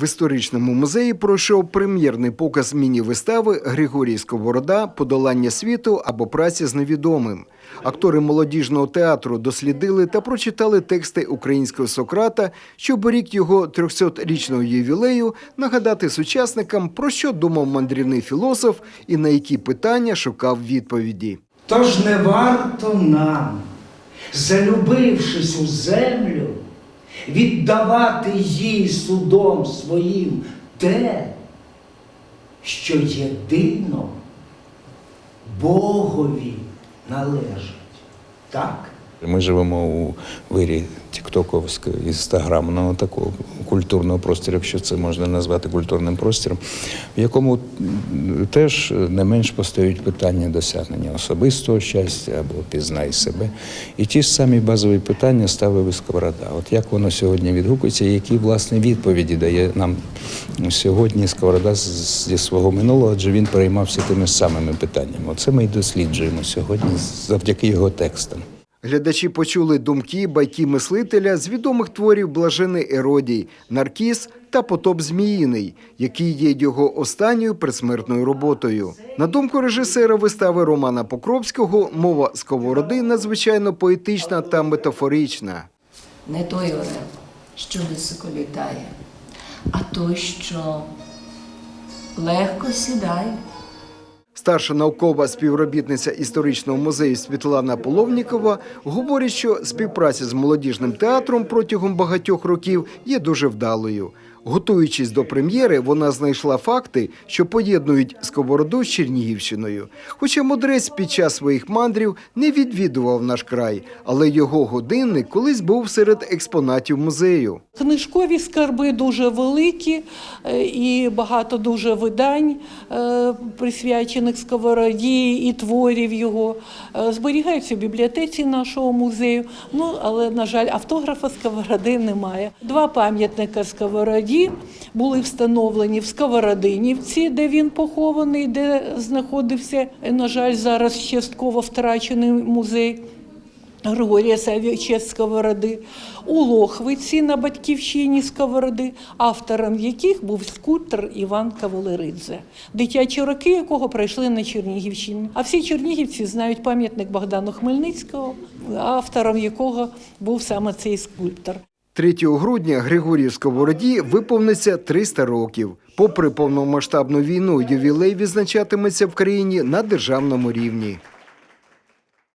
В історичному музеї пройшов прем'єрний показ міні-вистави Григорій Сковорода Подолання світу або праця з невідомим. Актори молодіжного театру дослідили та прочитали тексти українського Сократа, щоб у рік його 300-річного ювілею нагадати сучасникам, про що думав мандрівний філософ і на які питання шукав відповіді. Тож не варто нам, залюбившись у землю, віддавати їй судом своїм те, що єдино Богові належить. Так? Ми живемо у вирі тіктоковського інстаграмного такого культурного простору, якщо це можна назвати культурним простором, в якому теж не менш постають питання досягнення особистого щастя або пізнай себе. І ті ж самі базові питання ставив і Сковорода. От як воно сьогодні відгукується, і які власне відповіді дає нам сьогодні Сковорода зі свого минулого, адже він переймався тими самими питаннями. Оце ми й досліджуємо сьогодні завдяки його текстам. Глядачі почули думки, байки мислителя з відомих творів Блажений Еродій, Наркіс та Потоп Зміїний, який є його останньою предсмертною роботою. На думку режисера вистави Романа Покровського, мова сковороди надзвичайно поетична та метафорична. не той орел, що високо літає, а той, що легко сідає. Старша наукова співробітниця історичного музею Світлана Половнікова говорить, що співпраця з молодіжним театром протягом багатьох років є дуже вдалою. Готуючись до прем'єри, вона знайшла факти, що поєднують сковороду з Чернігівщиною. Хоча мудрець під час своїх мандрів не відвідував наш край, але його годинник колись був серед експонатів музею. Книжкові скарби дуже великі е, і багато дуже видань, е, присвячених сковороді і творів його. е, Зберігаються в бібліотеці нашого музею. Ну, але, на жаль, автографа сковороди немає. Два пам'ятника сковороді були встановлені в Сковородинівці, де він похований, де знаходився, на жаль, зараз частково втрачений музей. Григорія Савіча Сковороди, у Лохвиці на батьківщині Сковороди, автором яких був скульптор Іван Кавалеридзе, дитячі роки якого пройшли на Чернігівщині. А всі чернігівці знають пам'ятник Богдану Хмельницького, автором якого був саме цей скульптор. 3 грудня Григорію Сковороді виповниться 300 років. Попри повномасштабну війну, ювілей відзначатиметься в країні на державному рівні.